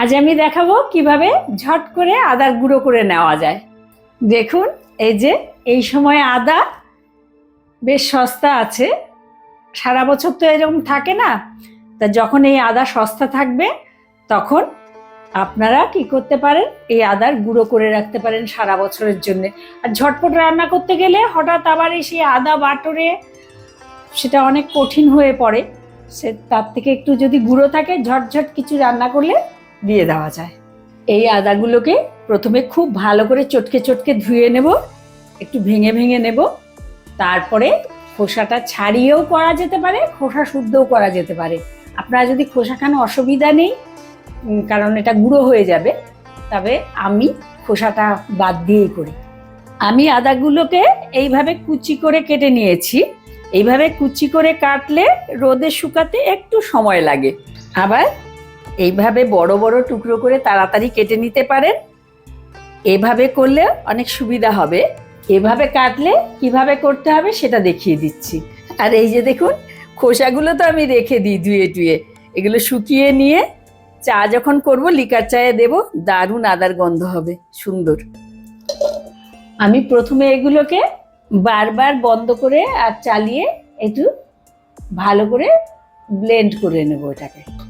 আজ আমি দেখাবো কীভাবে ঝট করে আদার গুঁড়ো করে নেওয়া যায়। দেখুন, এই যে, এই সময় আদা বেশ সস্তা আছে। সারা বছর তো এরকম থাকে না। তা যখন এই আদা সস্তা থাকবে, তখন আপনারা কি করতে পারেন? এই আদার গুঁড়ো করে রাখতে পারেন সারা বছরের জন্য। আর ঝটপট রান্না করতে গেলে হঠাৎ আবার এই সেই আদা বাটরে, সেটা অনেক কঠিন হয়ে পড়ে। সে, তার থেকে একটু যদি গুঁড়ো থাকে, ঝটঝট কিছু রান্না করলে দিয়ে দেওয়া যায়। এই আদাগুলোকে প্রথমে খুব ভালো করে চটকে চটকে ধুয়ে নেব, একটু ভেঙে ভেঙে নেব। তারপরে খোসাটা ছাড়িয়েও করা যেতে পারে, খোসা শুদ্ধও করা যেতে পারে। আপনারা যদি খোসা খান অসুবিধা নেই কারণ এটা গুঁড়ো হয়ে যাবে, তবে আমি খোসাটা বাদ দিয়েই করি। আমি আদাগুলোকে এইভাবে কুচি করে কেটে নিয়েছি। এইভাবে কুচি করে কাটলে রোদে শুকাতে একটু সময় লাগে। আবার এইভাবে বড় বড় টুকরো করে তাড়াতাড়ি কেটে নিতে পারেন। এভাবে করলে অনেক সুবিধা হবে। এভাবে কাটলে কীভাবে করতে হবে সেটা দেখিয়ে দিচ্ছি। আর এই যে দেখুন, খোসাগুলো তো আমি রেখে দিই ধুয়ে টুয়ে। এগুলো শুকিয়ে নিয়ে চা যখন করব, লিকার চায়ে দেব, দারুণ আদার গন্ধ হবে, সুন্দর। আমি প্রথমে এগুলোকে বারবার বন্ধ করে আর চালিয়ে একটু ভালো করে ব্লেন্ড করে নেব এটাকে।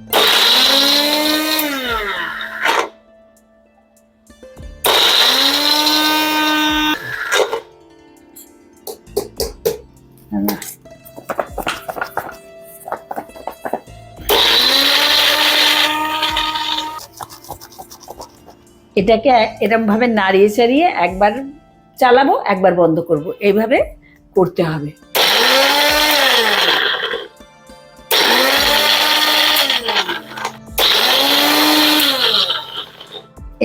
এটাকে এরকম ভাবে নাড়িয়ে চাড়িয়ে একবার চালাবো, একবার বন্ধ করব। এইভাবে করতে হবে।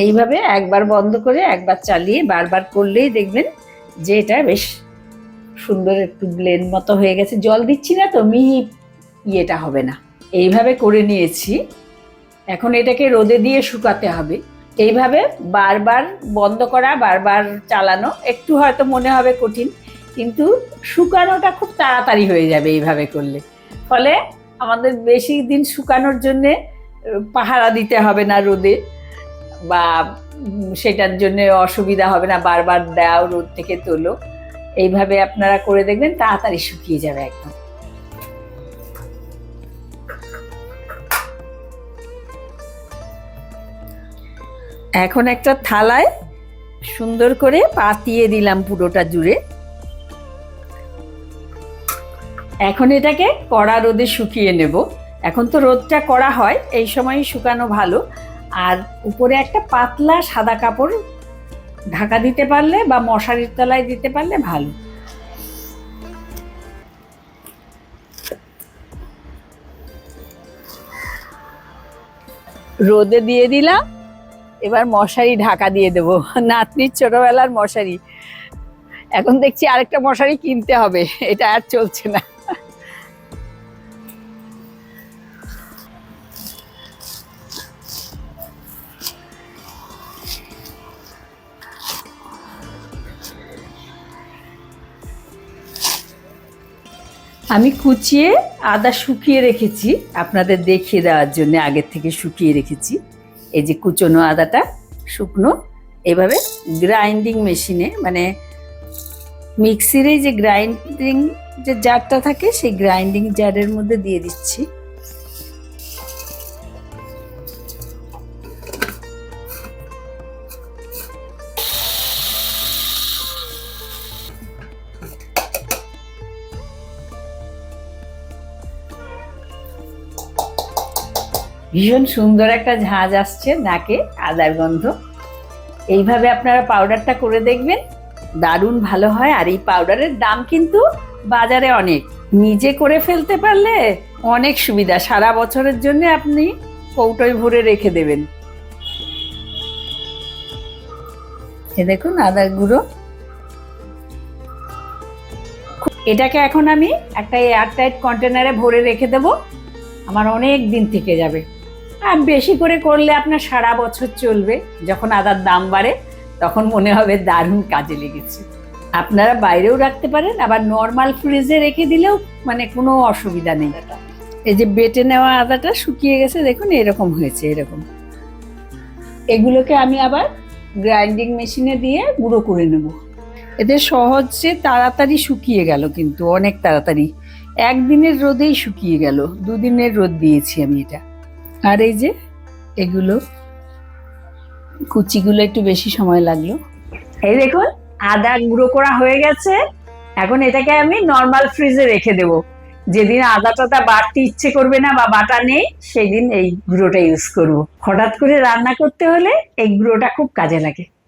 এইভাবে একবার বন্ধ করে একবার চালিয়ে বারবার করলেই দেখবেন যে এটা বেশ সুন্দর একটু ব্লেন মতো হয়ে গেছে। জল দিচ্ছি না তো, মিহি ইয়েটা হবে না। এইভাবে করে নিয়েছি। এখন এটাকে রোদে দিয়ে শুকাতে হবে। এইভাবে বারবার বন্ধ করা, বারবার চালানো একটু হয়তো মনে হবে কঠিন, কিন্তু শুকানোটা খুব তাড়াতাড়ি হয়ে যাবে এইভাবে করলে। ফলে আমাদের বেশি দিন শুকানোর জন্যে পাহারা দিতে হবে না রোদে বা সেটার জন্য অসুবিধা হবে না, বারবার দাও রোদ থেকে তোলো। এইভাবে আপনারা করে দেখবেন, তাড়াতাড়ি শুকিয়ে যাবে একদম। এখন একটা থালায় সুন্দর করে পাতিয়ে দিলাম পুরোটা জুড়ে। এখন এটাকে কড়া রোদে শুকিয়ে নেব। এখন তো রোদটা করা হয়, এই সময় শুকানো ভালো। আর উপরে একটা পাতলা সাদা কাপড় ঢাকা দিতে পারলে বা মশারির তলায় দিতে পারলে ভালো। রোদে দিয়ে দিলাম। এবার মশারি ঢাকা দিয়ে দেবো। নাতনির ছোটবেলার মশারি। এখন দেখছি আরেকটা মশারি কিনতে হবে, এটা আর চলছে না। আমি কুচিয়ে আদা শুকিয়ে রেখেছি, আপনাদের দেখিয়ে দেওয়ার জন্য, আগের থেকে শুকিয়ে রেখেছি। এই যে কুচনো আদাটা, শুকনো, এভাবে গ্রাইন্ডিং মেশিনে মানে মিক্সির যে গ্রাইন্ডিং যে জারটা থাকে, সেই গ্রাইন্ডিং জারের মধ্যে দিয়ে দিচ্ছি। ভীষণ সুন্দর একটা ঝাঁজ আসছে নাকে, আদার গন্ধ। এইভাবে আপনারা পাউডারটা করে দেখবেন, দারুণ ভালো হয়। আর এই পাউডারের দাম কিন্তু বাজারে অনেক। নিজে করে ফেলতে পারলে অনেক সুবিধা। সারা বছরের জন্য আপনি কৌটোয় ভরে রেখে দেবেন। এ দেখুন আদার গুঁড়ো। এটাকে এখন আমি একটা এয়ারটাইট কন্টেনারে ভরে রেখে দেবো। আমার অনেক দিন থেকে যাবে। আর বেশি করে করলে আপনার সারা বছর চলবে। যখন আদার দাম বাড়ে, তখন মনে হবে দারুণ কাজে লেগেছে। আপনারা বাইরেও রাখতে পারেন, আবার নর্মাল ফ্রিজে রেখে দিলেও মানে কোনো অসুবিধা নেই। এই যে বেটে নেওয়া আদাটা শুকিয়ে গেছে, দেখুন এরকম হয়েছে, এরকম। এগুলোকে আমি আবার গ্রাইন্ডিং মেশিনে দিয়ে গুঁড়ো করে নেব। এতে সহজে তাড়াতাড়ি শুকিয়ে গেল কিন্তু, অনেক তাড়াতাড়ি। একদিনের রোদেই শুকিয়ে গেল, দুদিনের রোদ দিয়েছি আমি এটা। আর এই যে এগুলো, কুচিগুলো একটু বেশি সময় লাগল। এই দেখুন, আদা গুঁড়ো করা হয়ে গেছে। এখন এটাকে আমি নর্মাল ফ্রিজে রেখে দেব। যেদিন আদা টাদা বাড়তে ইচ্ছে করবে না বা বাটা নেই, সেদিন এই গুঁড়োটা ইউজ করব। হঠাৎ করে রান্না করতে হলে এই গুঁড়োটা খুব কাজে লাগে।